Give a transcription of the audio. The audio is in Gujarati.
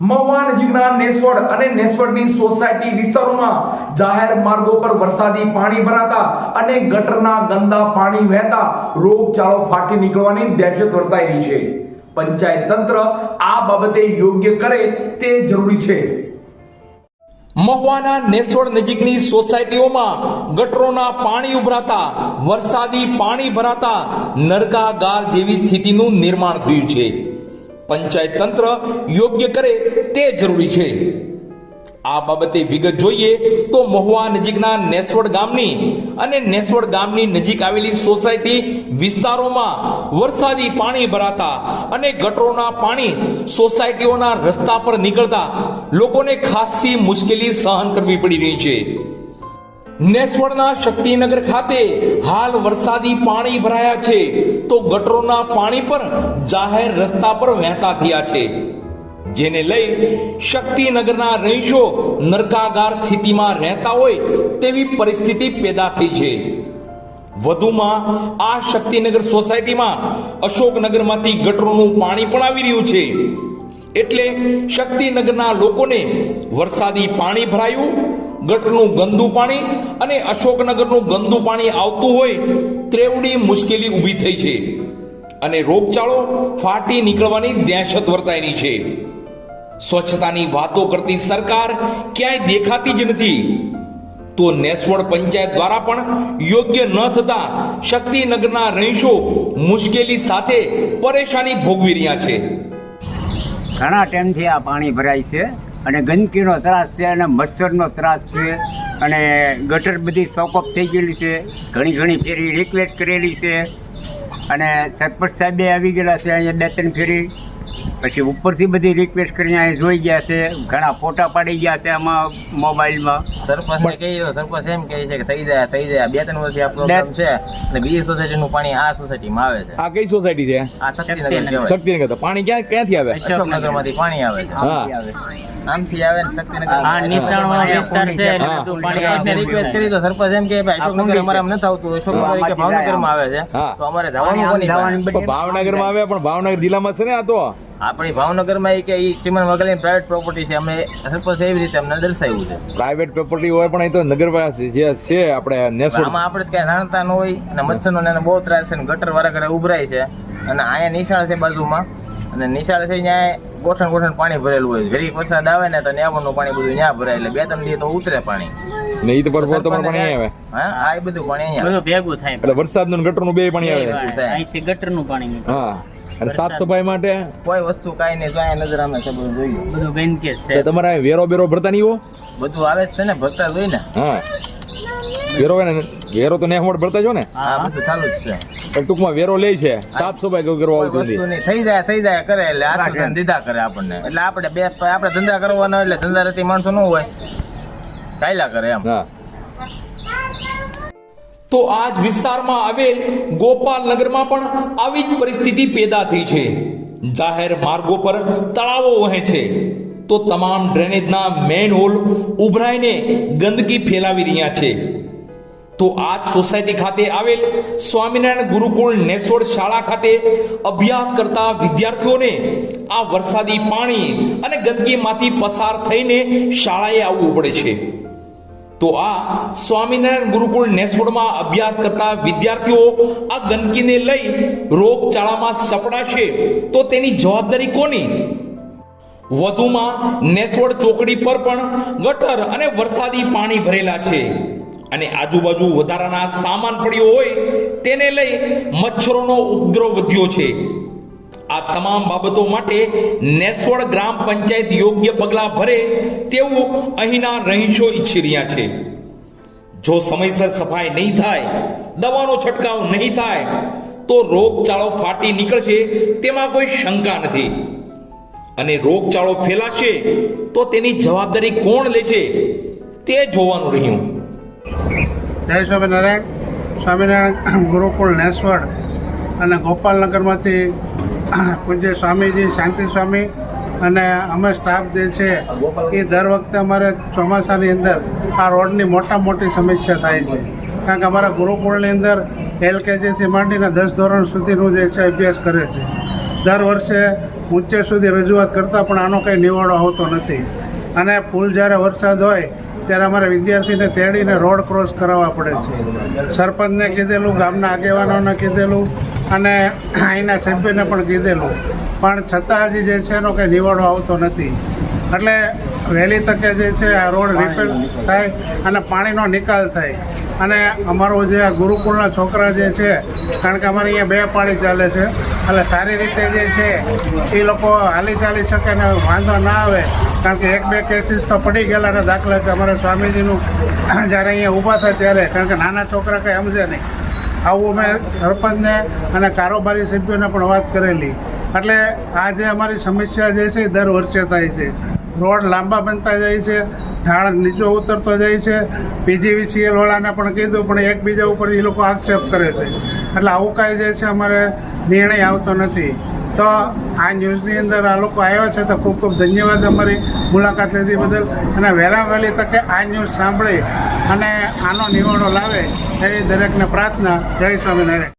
મહુવા નજીકના નેસવડ અને નેસવડની સોસાયટી વિસ્તારોમાં જાહેર માર્ગો પર વરસાદી પાણી ભરાતા અને ગટરના ગંદા પાણી વહેતા રોગચાળો ફાટી નીકળવાની દહેશત વર્તાઈ રહી છે. પંચાયત તંત્ર આ બાબતે યોગ્ય કરે તે જરૂરી છે. મહુવાના નેસવડ નજીકની સોસાયટીઓમાં ગટરોના પાણી ઉભરાતા, વરસાદી પાણી ભરાતા નરકાગાર જેવી સ્થિતિનું નિર્માણ થયું છે. પંચાયત તંત્ર યોગ્ય કરે તે જરૂરી છે. આ બાબતે વિગત જોઈએ તો મહુવા નજીકના નેસવડ ગામની અને નેસવડ ગામની નજીક આવેલી સોસાયટી વિસ્તારોમાં વરસાદી પાણી ભરાતા અને ગટરોના પાણી સોસાયટીઓના રસ્તા પર નીકળતા લોકોને ખાસી મુશ્કેલી સહન કરવી પડી રહી છે. નેસવડના શક્તિનગર ખાતે હાલ વરસાદી પાણી ભરાયા છે. તો ગટરોના પાણી પર જાહેર રસ્તા પર વહેતા થયા છે. જેને લઈ શક્તિનગરના રહીશો નરકાગાર સ્થિતિમાં રહેતા હોય તેવી પરિસ્થિતિ પેદા થઈ છે. વધુમાં આ શક્તિનગર સોસાયટીમાં અશોકનગરમાંથી ગટરોનું પાણી પણ આવી રહ્યું છે. એટલે શક્તિનગરના લોકોને વરસાદી પાણી ભરાયું ગટરનું ગંદુ પાણી અને અશોકનગરનું ગંદુ પાણી આવતું હોય, ત્રેવડી મુશ્કેલી ઊભી થઈ છે. અને રોગચાળો ફાટી નીકળવાની દહેશત વર્તાયેલી છે. સ્વચ્છતાની વાતો કરતી સરકાર ક્યાંય દેખાતી જ નથી. તો નેસવડ પંચાયત દ્વારા પણ યોગ્ય ન થતા શક્તિનગરના રહીશો મુશ્કેલી સાથે પરેશાની ભોગવી રહ્યા છે. ઘણા ટાઈમથી આ પાણી ભરાય છે. અને ગંદકીનો ત્રાસ છે અને મચ્છરનો ત્રાસ છે અને ગટર બધી ચોકઅપ થઈ ગયેલી છે. ઘણી ઘણી ફેરી રિક્વેસ્ટ કરેલી છે. અને સરપંચ સાહેબે આવી ગયેલા છે, અહીંયા બે ત્રણ ફેરી. પછી ઉપરથી બધી રિક્વેસ્ટ કરીને અહીં જોઈ ગયા છે. ઘણા ફોટા પાડી ગયા છે આમાં મોબાઈલમાં. સરપંચ ને કહીએ સરપંચ એમ કહે છે કે થઈ જાય થઈ જાય. બે ત્રણ વર્ષથી આ પ્રોબ્લેમ છે. અને બીજી સોસાયટીનું પાણી આ સોસાયટીમાં આવે છે. આ કઈ સોસાયટી છે? આ શક્તિનગર શક્તિનગર તો. પાણી ક્યાં ક્યાંથી આવે? અશોકનગરમાંથી પાણી આવે છે. હા. આમથી આવે ને શક્તિનગર. આ નિશાળવાળો વિસ્તાર છે એટલે પાણી પાણી રિક્વેસ્ટ કરી તો સરપંચ એમ કે ભાઈ અશોકનગર અમારે આમ નથી આવતું. અશોકનગર કે આવે છે. તો અમારે જવાનું કોની પણ ભાવનગરમાં આવે પણ ભાવનગર જિલ્લામાં છે ને આ તો? આપણી ભાવનગરમાં એ કે એ ચીમન વગેરેની પ્રાઇવેટ પ્રોપર્ટી છે. અમે સરપંચ એવી રીતે અમને દર્શાવ્યું છે. પ્રાઇવેટ પ્રોપર્ટી હોય પણ એ તો નગર પાસે જે છે આપણે નેસોડ. આમાં આપણે કઈ જાણતા ન હોય અને મચ્છરનો ને એને બહુ ત્રાસ છે ને ગટર વારા ઘરે ઉભરાય છે. અને અહીંયા નિશાળ છે બાજુમાં. અને નિશાળ છે ત્યાં ગોઠણ ગોઠણ પાણી ભરેલું હોય જરી વરસાદ આવે ને તો ન્યાવરનું પાણી બધું ત્યાં ભરાય. એટલે બે ત્રણ દિવસ તો ઉતરે પાણી. ને ઈ તો પર પણ પાણી આવે. હા આ બધું પાણી અહીંયા બધું ભેગું થાય. એટલે વરસાદનું ને ગટરનું બે પાણી આવે. અહીંથી ગટરનું પાણી હા. અને સાફ સફાઈ માટે? કોઈ વસ્તુ કાઈ નહીં જો અહીંયા નજર અમે છે બધું જોઈએ બધું બેન કે છે. તમારે વેરો બેરો ભરતા નહીં હો? બધું આવે છે ને ભરતા જોઈ ને. હા. વેરો ને વેરો તો નેહમોડ ભરતા જો ને? હા બધું ચાલુ જ છે. પણ ટૂંકમાં વેરો લે છે સાફ સફાઈ કરવા આવતું નથી. થઈ જાય થઈ જાય કરે એટલે આશ્વાસન દીધા કરે આપણને. એટલે આપણે બે આપણે ધંધા કરવાના એટલે ધંધા રહેતી માણસો ન હોય. કાયલા કરે એમ. હા. તો આજ વિસ્તારમાં આવેલ ગોપાલનગરમાં પણ આવી જ પરિસ્થિતિ પેદા થઈ છે. જાહેર માર્ગો પર તળાવો વહે છે. તો તમામ ડ્રેનેજના મેન હોલ ઉભરાઈને ગંદકી ફેલાવી રહ્યા છે. તો આજ સોસાયટી ખાતે આવેલ સ્વામિનારાયણ ગુરુકુળ નેસોડ શાળા ખાતે અભ્યાસ કરતા વિદ્યાર્થીઓને આ વરસાદી પાણી અને ગંદકીમાંથી પસાર થઈને શાળાએ આવવું પડે છે. તો આ સ્વામિનારાયણ ગુરુકુળ નેસોડમાં અભ્યાસ કરતા વિદ્યાર્થીઓ આ ગંદકીને લઈ રોગચાળામાં સપડાશે. તો તેની જવાબદારી કોની? વધુમાં નેસોડ ચોકડી પર પણ ગટર અને વરસાદી પાણી ભરેલા છે. અને આજુબાજુ વધારાના સામાન પડ્યો હોય, તેને લઈ મચ્છરોનો ઉપદ્રવ વધ્યો છે. આ તમામ બાબતો માટે નેસવડ ગ્રામ પંચાયત યોગ્ય પગલાં ભરે તેવું અહીંના રહીશો ઈચ્છી રહ્યા છે. જો સમયસર સફાઈ નહીં થાય, દવાનો છંટકાવ નહીં થાય, તો રોગચાળો ફાટી નીકળશે તેમાં કોઈ શંકા નથી. અને રોગચાળો ફેલાશે તો તેની જવાબદારી કોણ લેશે તે જોવાનું રહ્યું. જય સ્વામિનારાયણ. સ્વામિનારાયણ ગુરુકુળ નેસવડ અને ગોપાલનગરમાંથી પૂજ્ય સ્વામીજી, શાંતિ સ્વામી અને અમે સ્ટાફ જે છે, એ દર વખતે અમારે ચોમાસાની અંદર આ રોડની મોટા મોટી સમસ્યા થાય છે. કારણ કે અમારા ગુરુકુળની અંદર એલકેજીથી માંડીને દસ ધોરણ સુધીનું જે છે, અભ્યાસ કરે છે. દર વર્ષે ઊંચે સુધી રજૂઆત કરતાં પણ આનો કંઈ નિવાડો આવતો નથી. અને ફૂલ જ્યારે વરસાદ હોય, ત્યારે અમારે વિદ્યાર્થીને તેડીને રોડ ક્રોસ કરાવવા પડે છે. સરપંચને કીધેલું, ગામના આગેવાનોને કીધેલું અને અહીંના સભ્યને પણ કીધેલું. પણ છતાં હજી જે છે એનો કંઈ નિવાડો આવતો નથી. એટલે વહેલી તકે જે છે આ રોડ રિપેર થાય અને પાણીનો નિકાલ થાય. અને અમારો જે આ ગુરુકુળના છોકરા જે છે કારણ કે અમારે અહીંયા બે પાણી ચાલે છે એટલે સારી રીતે જે છે એ લોકો હાલી ચાલી શકે ને વાંધો ના આવે. કારણ કે એક બે કેસીસ તો પડી ગયેલાના દાખલા છે. અમારે સ્વામીજીનું જ્યારે અહીંયા ઊભા થાય ત્યારે કારણ કે નાના છોકરા કંઈ સમજે નહીં. આવું અમે સરપંચને અને કારોબારી સભ્યોને પણ વાત કરેલી. એટલે આ જે અમારી સમસ્યા જે છે દર વર્ષે થાય છે. રોડ લાંબા બનતા જાય છે, ઢાળ નીચો ઉતરતો જાય છે. પીજીવીસીએલ વાળાને પણ કીધું પણ એકબીજા ઉપર એ લોકો આક્ષેપ કરે છે. એટલે આવું કાંઈ જે છે અમારે નિર્ણય આવતો નથી. તો આ ન્યૂઝની અંદર આ લોકો આવ્યા છે તો ખૂબ ખૂબ ધન્યવાદ અમારી મુલાકાત લીધી બદલ. અને વહેલા વહેલી તકે આ ન્યૂઝ સાંભળી અને આનો નિવાડો લાવે એવી દરેકને પ્રાર્થના. જય સ્વામિનારાયણ.